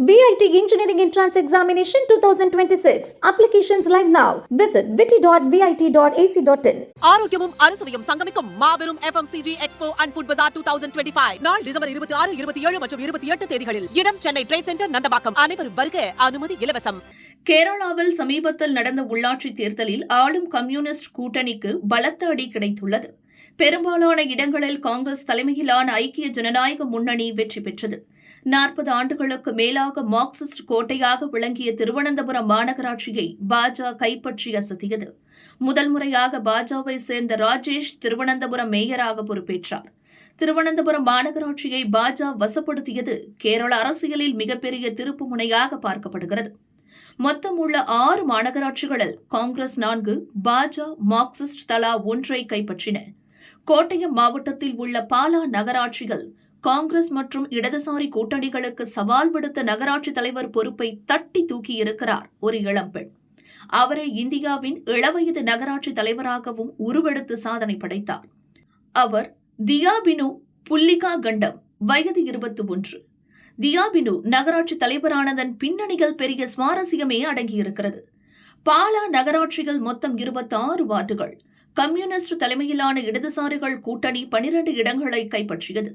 VIT Engineering Entrance Examination 2026. Applications live now. Visit vit.vit.ac.in. ஆரோக்கியமும் அறுசுவையும் சங்கமிக்கும் மாபெரும் FMCG expo and food bazaar two thousand twenty five நாள் December இருபத்தி ஆறு இருபத்தி ஏழு மற்றும் இருபத்தி எட்டு தேதிகளில் இடம் சென்னை ட்ரேட் சென்டர் நந்தபாக்கம் அனைவரும் வருக அனுமதி இலவசம் கேரளாவில் சமீபத்தில் நடந்த உள்ளாட்சி தேர்தலில் ஆளும் கம்யூனிஸ்ட் கூட்டணிக்கு பலத்த அடி கிடைத்துள்ளது பெரும்பாலான இடங்களில் காங்கிரஸ் தலைமையிலான ஐக்கிய ஜனநாயக முன்னணி வெற்றி பெற்றது நாற்பது ஆண்டுகளுக்கு மேலாக மார்க்சிஸ்ட் கோட்டையாக விளங்கிய திருவனந்தபுரம் மாநகராட்சியை பாஜக கைப்பற்றி அசத்தியது. முதல் முறையாக பாஜகவை சேர்ந்த ராஜேஷ் திருவனந்தபுரம் மேயராக பொறுப்பேற்றார். திருவனந்தபுரம் மாநகராட்சியை பாஜக வசப்படுத்தியது கேரள அரசியலில் மிகப்பெரிய திருப்பு முனையாக பார்க்கப்படுகிறது. மொத்தம் உள்ள ஆறு மாநகராட்சிகளில் காங்கிரஸ் நான்கு பாஜக மார்க்சிஸ்ட் தலா ஒன்றை கைப்பற்றின. கோட்டயம் மாவட்டத்தில் உள்ள பாலா நகராட்சிகள் காங்கிரஸ் மற்றும் இடதுசாரி கூட்டணிகளுக்கு சவால் விடுத்த நகராட்சி தலைவர் பொறுப்பை தட்டி தூக்கியிருக்கிறார் ஒரு இளம்பெண் அவரை இந்தியாவின் இளவயது நகராட்சி தலைவராகவும் உருவெடுத்து சாதனை படைத்தார். அவர் தியாபினு புல்லிகா கண்டம் வயது இருபத்தி ஒன்று. தியாபினு நகராட்சி தலைவரானதன் பின்னணிகள் பெரிய சுவாரஸ்யமே அடங்கியிருக்கிறது. பாலா நகராட்சிகள் மொத்தம் இருபத்தி ஆறு வார்டுகள். கம்யூனிஸ்ட் தலைமையிலான இடதுசாரிகள் கூட்டணி பனிரண்டு இடங்களை கைப்பற்றியது.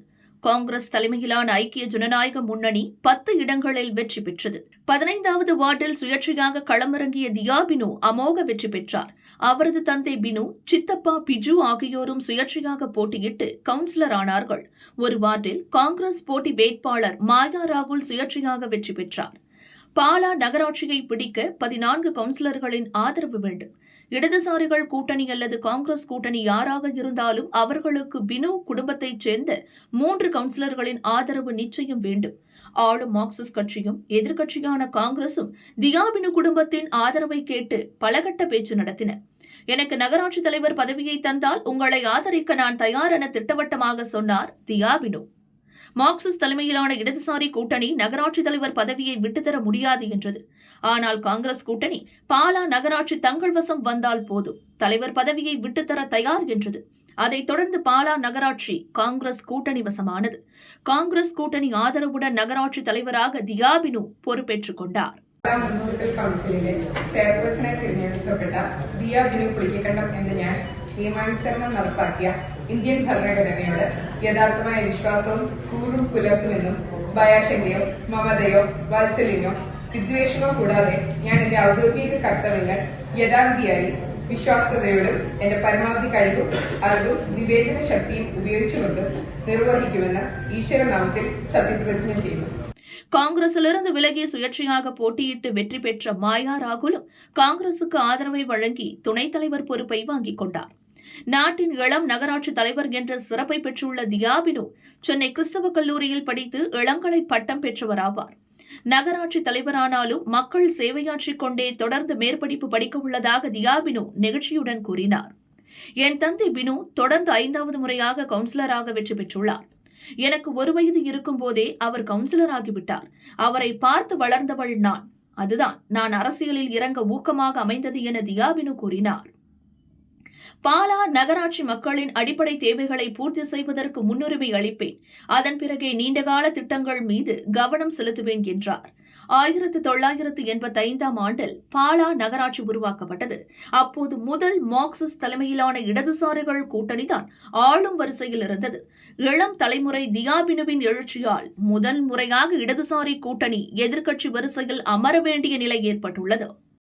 காங்கிரஸ் தலைமையிலான ஐக்கிய ஜனநாயக முன்னணி பத்து இடங்களில் வெற்றி பெற்றது. பதினைந்தாவது வார்டில் சுயேட்சையாக களமிறங்கிய தியா பினு அமோக வெற்றி பெற்றார். அவரது தந்தை பினு சித்தப்பா பிஜு ஆகியோரும் சுயேட்சையாக போட்டியிட்டு கவுன்சிலர் ஆனார்கள். ஒரு வார்டில் காங்கிரஸ் போட்டி வேட்பாளர் மாயா ராகுல் சுயேட்சையாக வெற்றி பெற்றார். பாலா நகராட்சியை பிடிக்க பதினான்கு கவுன்சிலர்களின் ஆதரவு வேண்டும். இடதுசாரிகள் கூட்டணி அல்லது காங்கிரஸ் கூட்டணி யாராக இருந்தாலும் அவர்களுக்கு பினு குடும்பத்தைச் சேர்ந்த மூன்று கவுன்சிலர்களின் ஆதரவு நிச்சயம் வேண்டும். ஆளும் மார்க்சிஸ்ட் கட்சியும் எதிர்க்கட்சியான காங்கிரசும் தியாபினு குடும்பத்தின் ஆதரவை கேட்டு பலகட்ட பேச்சு நடத்தின. எனக்கு நகராட்சி தலைவர் பதவியை தந்தால் உங்களை ஆதரிக்க நான் தயார் என திட்டவட்டமாக சொன்னார் தியாபினு மார்க்சிஸ்ட் தலைமையிலான இடதுசாரி கூட்டணி நகராட்சி தலைவர் பதவியை விட்டுத்தர முடியாது என்றது ஆனால் காங்கிரஸ் கூட்டணி பாலா நகராட்சி தங்கள் வசம் வந்தால் போதும் தலைவர் பதவியை விட்டுத்தர தயார் என்றது அதைத் தொடர்ந்து பாலா நகராட்சி காங்கிரஸ் கூட்டணி வசமானது காங்கிரஸ் கூட்டணி ஆதரவுடன் நகராட்சி தலைவராக தியாபினு பொறுப்பேற்றுக் கொண்டார் പാലാ മുനിസിപ്പൽ കൗൺസിലിലെ ചെയർപേഴ്സണായി തിരഞ്ഞെടുക്കപ്പെട്ട ദിയ ബിനു പുളിക്കക്കണ്ടം എന്ന ഞാൻ നിയമാനുസരണം നടപ്പാക്കിയ ഇന്ത്യൻ ഭരണഘടനയോട് യഥാർത്ഥമായ വിശ്വാസവും കൂറും പുലർത്തുമെന്നും ഭയാശങ്കയോ മമതയോ വാത്സല്യമോ വിദ്വേഷമോ കൂടാതെ ഞാൻ എന്റെ ഔദ്യോഗിക കർത്തവ്യങ്ങൾ യഥാവിധിയായി വിശ്വാസ്യതയോടും എന്റെ പരമാവധി കഴിവും അറിവും വിവേചന ശക്തിയും ഉപയോഗിച്ചുകൊണ്ടും നിർവഹിക്കുമെന്ന് ഈശ്വരനാമത്തിൽ സത്യപ്രതിജ്ഞ ചെയ്യുന്നു காங்கிரசிலிருந்து விலகி சுயேட்சையாக போட்டியிட்டு வெற்றி பெற்ற மாயா ராகுலும் காங்கிரசுக்கு ஆதரவை வழங்கி துணைத் தலைவர் பொறுப்பை வாங்கிக் கொண்டார் நாட்டின் இளம் நகராட்சி தலைவர் என்ற சிறப்பை பெற்றுள்ள தியாபினு சென்னை கிறிஸ்தவ கல்லூரியில் படித்து இளங்கலை பட்டம் பெற்றவர் ஆவார் நகராட்சி தலைவரானாலும் மக்கள் சேவையாற்றிக் கொண்டே தொடர்ந்து மேற்படிப்பு படிக்க உள்ளதாக தியாபினு நிகழ்ச்சியுடன் கூறினார். என் தந்தை பினு தொடர்ந்து ஐந்தாவது முறையாக கவுன்சிலராக வெற்றி பெற்றுள்ளார். எனக்கு ஒரு வயது இருக்கும் போதே அவர் கவுன்சிலர் ஆகிவிட்டார் அவரை பார்த்து வளர்ந்தவள் நான். அதுதான் நான் அரசியலில் இறங்க ஊக்கமாக அமைந்தது என தியாபினு கூறினார். பாலா நகராட்சி மக்களின் அடிப்படை தேவைகளை பூர்த்தி செய்வதற்கு முன்னுரிமை அளிப்பேன். அதன் பிறகே நீண்டகால திட்டங்கள் மீது கவனம் செலுத்துவேன் என்றார். ஆயிரத்து தொள்ளாயிரத்து எண்பத்தி ஐந்தாம் ஆண்டில் பாலா நகராட்சி உருவாக்கப்பட்டது. அப்போது முதல் மார்க்சிஸ்ட் தலைமையிலான இடதுசாரிகள் கூட்டணிதான் ஆளும் வரிசையில் இருந்தது. இளம் தலைமுறை தியாபினுவின் எழுச்சியால் முதல் முறையாக இடதுசாரி கூட்டணி எதிர்க்கட்சி வரிசையில் அமர வேண்டிய நிலை ஏற்பட்டுள்ளது.